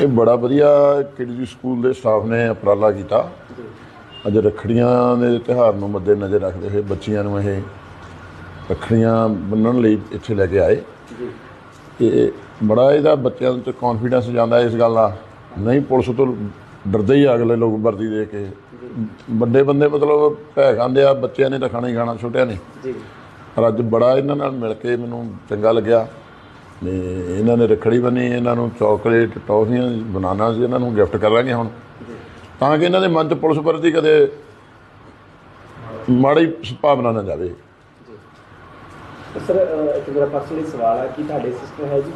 ਇਹ ਬੜਾ ਵਧੀਆ ਕਿਡਜੀ ਸਕੂਲ ਦੇ ਸਟਾਫ ਨੇ ਉਪਰਾਲਾ ਕੀਤਾ। ਅੱਜ ਰੱਖੜੀਆਂ ਦੇ ਤਿਉਹਾਰ ਨੂੰ ਮੱਦੇ ਨਜ਼ਰ ਰੱਖਦੇ ਹੋਏ ਬੱਚੀਆਂ ਨੂੰ ਇਹ ਰੱਖੜੀਆਂ ਬੰਨਣ ਲਈ ਇੱਥੇ ਲੈ ਕੇ ਆਏ। ਇਹ ਬੜਾ ਇਹਦਾ ਬੱਚਿਆਂ ਚ ਕੌਨਫੀਡੈਂਸ ਜਾਂਦਾ ਇਸ ਗੱਲ ਦਾ ਨਹੀਂ ਪੁਲਿਸ ਤੋਂ ਡਰਦੇ ਹੀ ਅਗਲੇ ਲੋਕ ਵਰਦੀ ਦੇ ਕੇ। ਵੱਡੇ ਬੰਦੇ ਮਤਲਬ ਭੈ ਖਾਂਦੇ ਆ ਬੱਚਿਆਂ ਨੇ ਤਾਂ ਖਾਣਾ ਹੀ ਖਾਣਾ ਛੋਟਿਆਂ ਨੇ। ਜੀ। ਪਰ ਅੱਜ ਬੜਾ ਇਹਨਾਂ ਨਾਲ ਮਿਲ ਕੇ ਮੈਨੂੰ ਚੰਗਾ ਲੱਗਿਆ। ਤੇ ਇਹਨਾਂ ਨੇ ਰੱਖੜੀ ਬੰਨੀ ਇਹਨਾਂ ਨੂੰ ਚਾਕਲੇਟ ਟੌਫੀਆਂ ਬਨਾਨਾ ਸੀ ਇਹਨਾਂ ਨੂੰ ਗਿਫਟ ਕਰਾਂਗੇ ਹੁਣ। ਤਾਂ ਕਿ ਇਹਨਾਂ ਦੇ ਮਨ 'ਚ ਪੁਲਿਸ ਪ੍ਰਤੀ ਕਦੇ ਮਾੜੀ ਭਾਵਨਾ ਨਾ ਜਾਵੇ। ਸਰ ਇੱਕ ਮੇਰਾ ਪਰਸਨਲੀ ਸਵਾਲ ਹੈ ਕਿ ਤੁਹਾਡੇ ਸਿਸਟਰ ਹੈ ਜੀ?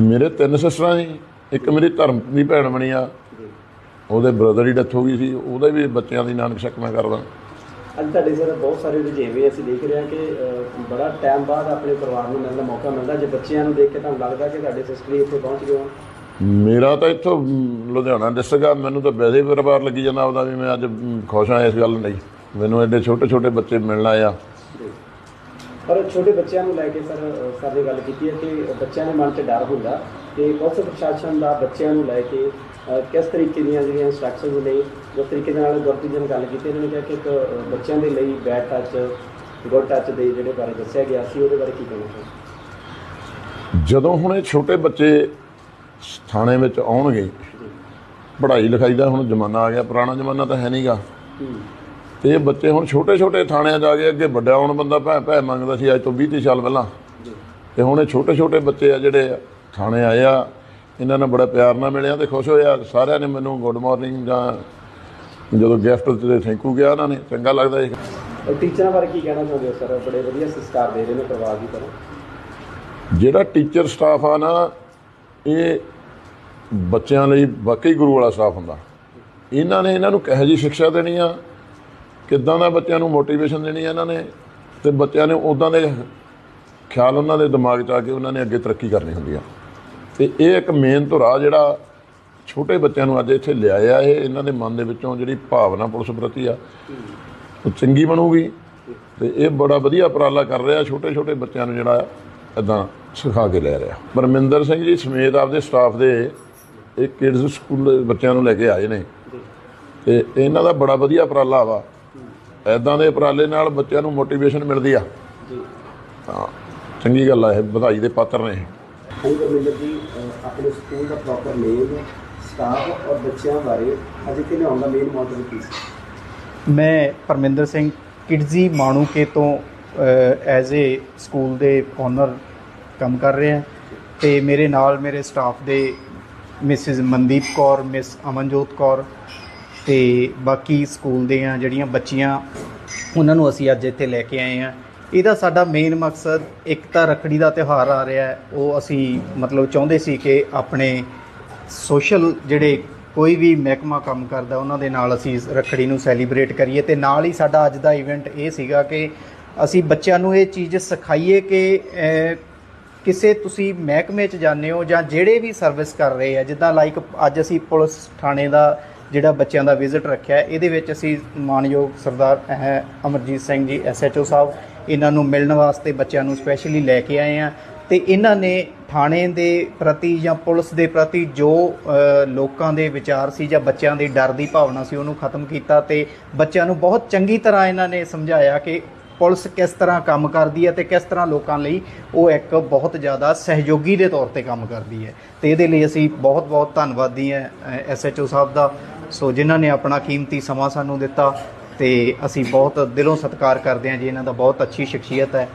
ਮੇਰੇ ਤਿੰਨ ਸਿਸਟਰਾਂ ਜੀ। ਇੱਕ ਮੇਰੀ ਧਰਮ ਦੀ ਭੈਣ ਬਣੀ ਆ। ਉਹਦੇ ਬ੍ਰਦਰ ਦੀ ਡੈਥ ਹੋ ਗਈ ਸੀ। ਉਹਦੇ ਵੀ ਬੱਚਿਆਂ ਦੀ ਨਾਨਕ ਸ਼ੱਕ ਮੈਂ ਕਰਦਾ। ਅੱਜ ਤੁਹਾਡੇ ਸਰ ਬਹੁਤ ਸਾਰੇ ਰੁਝੇਵੇਂ ਅਸੀਂ ਦੇਖ ਰਹੇ ਹਾਂ ਕਿ ਬੜਾ ਟਾਈਮ ਬਾਅਦ ਆਪਣੇ ਪਰਿਵਾਰ ਨੂੰ ਮਿਲਣ ਦਾ ਮੌਕਾ ਮਿਲਦਾ। ਜੇ ਬੱਚਿਆਂ ਨੂੰ ਦੇਖ ਕੇ ਤੁਹਾਨੂੰ ਲੱਗਦਾ ਕਿ ਤੁਹਾਡੇ ਸਿਸਟਰ ਹੀ ਇੱਥੇ ਪਹੁੰਚ ਗਏ ਹੋ ਮੇਰਾ ਤਾਂ ਇੱਥੋਂ ਲੁਧਿਆਣਾ ਡਿਸਟ੍ਰਿਕਟ ਆ। ਮੈਨੂੰ ਤਾਂ ਵੈਸੇ ਹੀ ਪਰਿਵਾਰ ਲੱਗੀ ਜਾਂਦਾ ਉਹਦਾ ਵੀ ਮੈਂ ਅੱਜ ਖੁਸ਼ ਹਾਂ ਇਸ ਗੱਲ ਲਈ। ਮੈਨੂੰ ਐਡੇ ਛੋਟੇ ਛੋਟੇ ਬੱਚੇ ਮਿਲਣ ਆ। ਪਰ ਛੋਟੇ ਬੱਚਿਆਂ ਨੂੰ ਲੈ ਕੇ ਸਰ ਨੇ ਗੱਲ ਕੀਤੀ ਹੈ ਕਿ ਬੱਚਿਆਂ ਦੇ ਮਨ 'ਚ ਡਰ ਹੁੰਦਾ। ਕਿ ਪੁਲਿਸ ਪ੍ਰਸ਼ਾਸਨ ਦਾ ਬੱਚਿਆਂ ਨੂੰ ਲੈ ਕੇ ਕਿਸ ਤਰੀਕੇ ਦੀਆਂ ਜਿਹੜੀਆਂ ਇੰਸਟਰਕਸ਼ਨਸ ਨੇ ਜਿਸ ਤਰੀਕੇ ਦੇ ਨਾਲ ਗੁਰਪ੍ਰੀਤ ਜੀ ਨੇ ਗੱਲ ਕੀਤੀ ਇਹਨਾਂ ਨੇ ਕਿਹਾ ਕਿ ਇੱਕ ਬੱਚਿਆਂ ਦੇ ਲਈ ਬੈਡ ਟੱਚ ਗੁੱਡ ਟੱਚ ਦੇ ਜਿਹੜੇ ਬਾਰੇ ਦੱਸਿਆ ਗਿਆ ਸੀ ਉਹਦੇ ਬਾਰੇ ਕੀ ਕਹਿਣਾ ਚਾਹੁੰਦੇ ਜਦੋਂ ਹੁਣ ਇਹ ਛੋਟੇ ਬੱਚੇ ਥਾਣੇ ਵਿੱਚ ਆਉਣਗੇ ਪੜ੍ਹਾਈ ਲਿਖਾਈ ਦਾ ਹੁਣ ਜ਼ਮਾਨਾ ਆ ਗਿਆ ਪੁਰਾਣਾ ਜ਼ਮਾਨਾ ਤਾਂ ਹੈ ਨਹੀਂਗਾ। ਤੇ ਇਹ ਬੱਚੇ ਹੁਣ ਛੋਟੇ ਛੋਟੇ ਥਾਣਿਆਂ 'ਚ ਆ ਗਏ ਅੱਗੇ ਵੱਡਾ ਹੁਣ ਬੰਦਾ ਭੈ ਭੈ ਮੰਗਦਾ ਸੀ ਅੱਜ ਤੋਂ 20 30 ਸਾਲ ਪਹਿਲਾਂ। ਤੇ ਹੁਣ ਇਹ ਛੋਟੇ ਛੋਟੇ ਬੱਚੇ ਆ ਜਿਹੜੇ ਥਾਣੇ ਆਏ ਆ ਇਹਨਾਂ ਨਾਲ ਬੜਾ ਪਿਆਰ ਨਾਲ ਮਿਲਿਆ ਤੇ ਖੁਸ਼ ਹੋਇਆ। ਸਾਰਿਆਂ ਨੇ ਮੈਨੂੰ ਗੁੱਡ ਮਾਰਨਿੰਗ ਜਾਂ ਜਦੋਂ ਗਿਫਟ ਤੇ ਥੈਂਕ ਯੂ ਕਿਹਾ ਉਹਨਾਂ ਨੇ ਚੰਗਾ ਲੱਗਦਾ ਇਹ ਔਰ ਟੀਚਰਾਂ ਬਾਰੇ ਕੀ ਕਹਿਣਾ ਚਾਹੁੰਦੇ ਹੋ ਸਰ ਬੜੇ ਵਧੀਆ ਸੰਸਕਾਰ ਦੇ ਰਹੇ ਨੇ ਪਰਿਵਾਰ ਦੀ ਤਰ੍ਹਾਂ। ਜਿਹੜਾ ਟੀਚਰ ਸਟਾਫ ਆ ਨਾ ਇਹ ਬੱਚਿਆਂ ਲਈ ਵਾਕਈ ਗੁਰੂ ਵਾਲਾ ਸਟਾਫ ਹੁੰਦਾ। ਇਹਨਾਂ ਨੇ ਇਹਨਾਂ ਨੂੰ ਕਿਹੋ ਜਿਹੀ ਸਿੱਖਿਆ ਦੇਣੀ ਆ ਕਿੱਦਾਂ ਦਾ ਬੱਚਿਆਂ ਨੂੰ ਮੋਟੀਵੇਸ਼ਨ ਦੇਣੀ ਆ ਇਹਨਾਂ ਨੇ ਤੇ ਬੱਚਿਆਂ ਨੇ ਉਦਾਂ ਦੇ ਖਿਆਲ ਉਹਨਾਂ ਦੇ ਦਿਮਾਗ 'ਚ ਆ ਕੇ ਉਹਨਾਂ ਨੇ ਅੱਗੇ ਤਰੱਕੀ ਕਰਨੀ ਹੁੰਦੀ ਆ। ਤੇ ਇਹ ਇੱਕ ਮੇਨ ਧੁਰਾ ਜਿਹੜਾ ਛੋਟੇ ਬੱਚਿਆਂ ਨੂੰ ਅੱਜ ਇੱਥੇ ਲਿਆਇਆ ਇਹ, ਇਹਨਾਂ ਦੇ ਮਨ ਦੇ ਵਿੱਚੋਂ ਜਿਹੜੀ ਭਾਵਨਾ ਪੁਲਿਸ ਪ੍ਰਤੀ ਆ, ਉਹ ਚੰਗੀ ਬਣੂਗੀ ਤੇ ਇਹ ਬੜਾ ਵਧੀਆ ਉਪਰਾਲਾ ਕਰ ਰਿਹਾ ਛੋਟੇ ਛੋਟੇ ਬੱਚਿਆਂ ਨੂੰ ਜਿਹੜਾ ਇਦਾਂ ਸਿਖਾ ਕੇ ਲੈ ਰਿਹਾ। ਪਰਮਿੰਦਰ ਸਿੰਘ ਜੀ ਸਮੇਤ ਆਪਦੇ ਸਟਾਫ ਦੇ ਇਹ ਕਿਡਜ਼ ਸਕੂਲ ਬੱਚਿਆਂ ਨੂੰ ਲੈ ਕੇ ਆਏ ਨੇ ਤੇ ਇਹਨਾਂ ਦਾ ਬੜਾ ਵਧੀਆ ਉਪਰਾਲਾ ਵਾ। ਐਦਾਂ ਦੇ ਉਪਰਾਲੇ ਨਾਲ ਬੱਚਿਆਂ ਨੂੰ ਮੋਟੀਵੇਸ਼ਨ ਮਿਲਦੀ ਆ। ਜੀ ਤਾਂ ਚੰਗੀ ਗੱਲ ਆ ਇਹ, ਵਧਾਈ ਦੇ ਪਾਤਰ ਨੇ ਇਹ। ਹਾਂਜੀ ਗੁਰਮਿੰਦਰ ਜੀ ਆਪਣੇ ਸਕੂਲ ਦਾ ਪ੍ਰੋਪਰ ਨੇਮ ਸਟਾਫ ਔਰ ਬੱਚਿਆਂ ਬਾਰੇ ਅੱਜ ਇੱਥੇ ਲਿਆਉਣ ਦਾ ਮੇਨ ਮੋਟਿਵ ਕੀ ਸੀ? ਮੈਂ ਪਰਮਿੰਦਰ ਸਿੰਘ ਕਿਡਜ਼ੀ ਮਾਣੂਕੇ ਤੋਂ ਐਜ਼ ਏ ਸਕੂਲ ਦੇ ਓਨਰ ਕੰਮ ਕਰ ਰਿਹਾ ਤੇ ਮੇਰੇ ਨਾਲ ਮੇਰੇ ਸਟਾਫ ਦੇ ਮਿਸਿਸ ਮਨਦੀਪ ਕੌਰ ਮਿਸ ਅਮਨਜੋਤ ਕੌਰ ਤੇ ਬਾਕੀ ਸਕੂਲ ਦੀਆਂ ਜਿਹੜੀਆਂ ਬੱਚੀਆਂ, ਉਹਨਾਂ ਨੂੰ ਅਸੀਂ ਅੱਜ ਇੱਥੇ ਲੈ ਕੇ ਆਏ ਹਾਂ। ਇਹਦਾ ਸਾਡਾ ਮੇਨ ਮਕਸਦ ਇੱਕ ਤਾਂ ਰੱਖੜੀ ਦਾ ਤਿਉਹਾਰ ਆ ਰਿਹਾ ਹੈ। ਉਹ ਅਸੀਂ ਮਤਲਬ ਚਾਹੁੰਦੇ ਸੀ ਕਿ ਆਪਣੇ ਸੋਸ਼ਲ ਜਿਹੜੇ ਕੋਈ ਵੀ ਮਹਿਕਮਾ ਕੰਮ ਕਰਦਾ, ਉਹਨਾਂ ਦੇ ਨਾਲ ਅਸੀਂ ਇਸ ਰੱਖੜੀ ਨੂੰ ਸੈਲੀਬ੍ਰੇਟ ਕਰੀਏ ਤੇ ਨਾਲ ਹੀ ਸਾਡਾ ਅੱਜ ਦਾ ਇਵੈਂਟ ਇਹ ਸੀਗਾ ਕਿ ਅਸੀਂ ਬੱਚਿਆਂ ਨੂੰ ਇਹ ਚੀਜ਼ ਸਿਖਾਈਏ ਕਿ ਕਿਸੇ ਤੁਸੀਂ ਮਹਿਕਮੇ 'ਚ ਜਾਂਦੇ ਹੋ ਜਾਂ ਜਿਹੜੇ ਵੀ ਸਰਵਿਸ ਕਰ ਰਹੇ ਆ, ਜਿੱਦਾਂ ਲਾਈਕ ਅੱਜ ਅਸੀਂ ਪੁਲਿਸ ਥਾਣੇ ਦਾ ਜਿਹੜਾ ਬੱਚਿਆਂ ਦਾ ਵਿਜ਼ਿਟ ਰੱਖਿਆ ਇਹਦੇ ਵਿੱਚ ਅਸੀਂ ਮਾਨਯੋਗ ਸਰਦਾਰ ਅਹ, ਅਮਰਜੀਤ ਸਿੰਘ ਜੀ ਐਸਐਚਓ ਸਾਹਿਬ ਇਹਨਾਂ ਨੂੰ ਮਿਲਣ ਵਾਸਤੇ ਬੱਚਿਆਂ ਨੂੰ ਸਪੈਸ਼ਲੀ ਲੈ ਕੇ ਆਏ ਆ। ਤੇ ਇਹਨਾਂ ਨੇ ਥਾਣੇ ਦੇ ਪ੍ਰਤੀ ਜਾਂ ਪੁਲਿਸ ਦੇ ਪ੍ਰਤੀ ਜੋ ਲੋਕਾਂ ਦੇ ਵਿਚਾਰ ਸੀ ਜਾਂ ਬੱਚਿਆਂ ਦੀ ਡਰ ਦੀ ਭਾਵਨਾ ਸੀ ਉਹਨੂੰ ਖਤਮ ਕੀਤਾ ਤੇ ਬੱਚਿਆਂ ਨੂੰ ਬਹੁਤ ਚੰਗੀ ਤਰ੍ਹਾਂ ਇਹਨਾਂ ਨੇ ਸਮਝਾਇਆ ਕਿ ਪੁਲਿਸ ਕਿਸ ਤਰ੍ਹਾਂ ਕੰਮ ਕਰਦੀ ਹੈ ਤੇ ਕਿਸ ਤਰ੍ਹਾਂ ਲੋਕਾਂ ਲਈ ਉਹ ਇੱਕ ਬਹੁਤ ਜ਼ਿਆਦਾ ਸਹਿਯੋਗੀ ਦੇ ਤੌਰ ਤੇ ਕੰਮ ਕਰਦੀ ਹੈ। ਤੇ ਇਹਦੇ ਲਈ ਅਸੀਂ ਬਹੁਤ ਬਹੁਤ ਧੰਨਵਾਦੀ ਹੈ ਐਸਐਚਓ ਸਾਹਿਬ ਦਾ। ਸੋ ਜਿਨ੍ਹਾਂ ਨੇ ਆਪਣਾ ਕੀਮਤੀ ਸਮਾਂ ਸਾਨੂੰ ਦਿੱਤਾ ਤੇ ਅਸੀਂ ਬਹੁਤ ਦਿਲੋਂ ਸਤਿਕਾਰ ਕਰਦੇ ਹਾਂ ਜੀ। ਇਹਨਾਂ ਦਾ ਬਹੁਤ ਅੱਛੀ ਸ਼ਖਸੀਅਤ ਹੈ।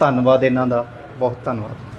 ਧੰਨਵਾਦ ਇਹਨਾਂ ਦਾ। ਬਹੁਤ ਧੰਨਵਾਦ।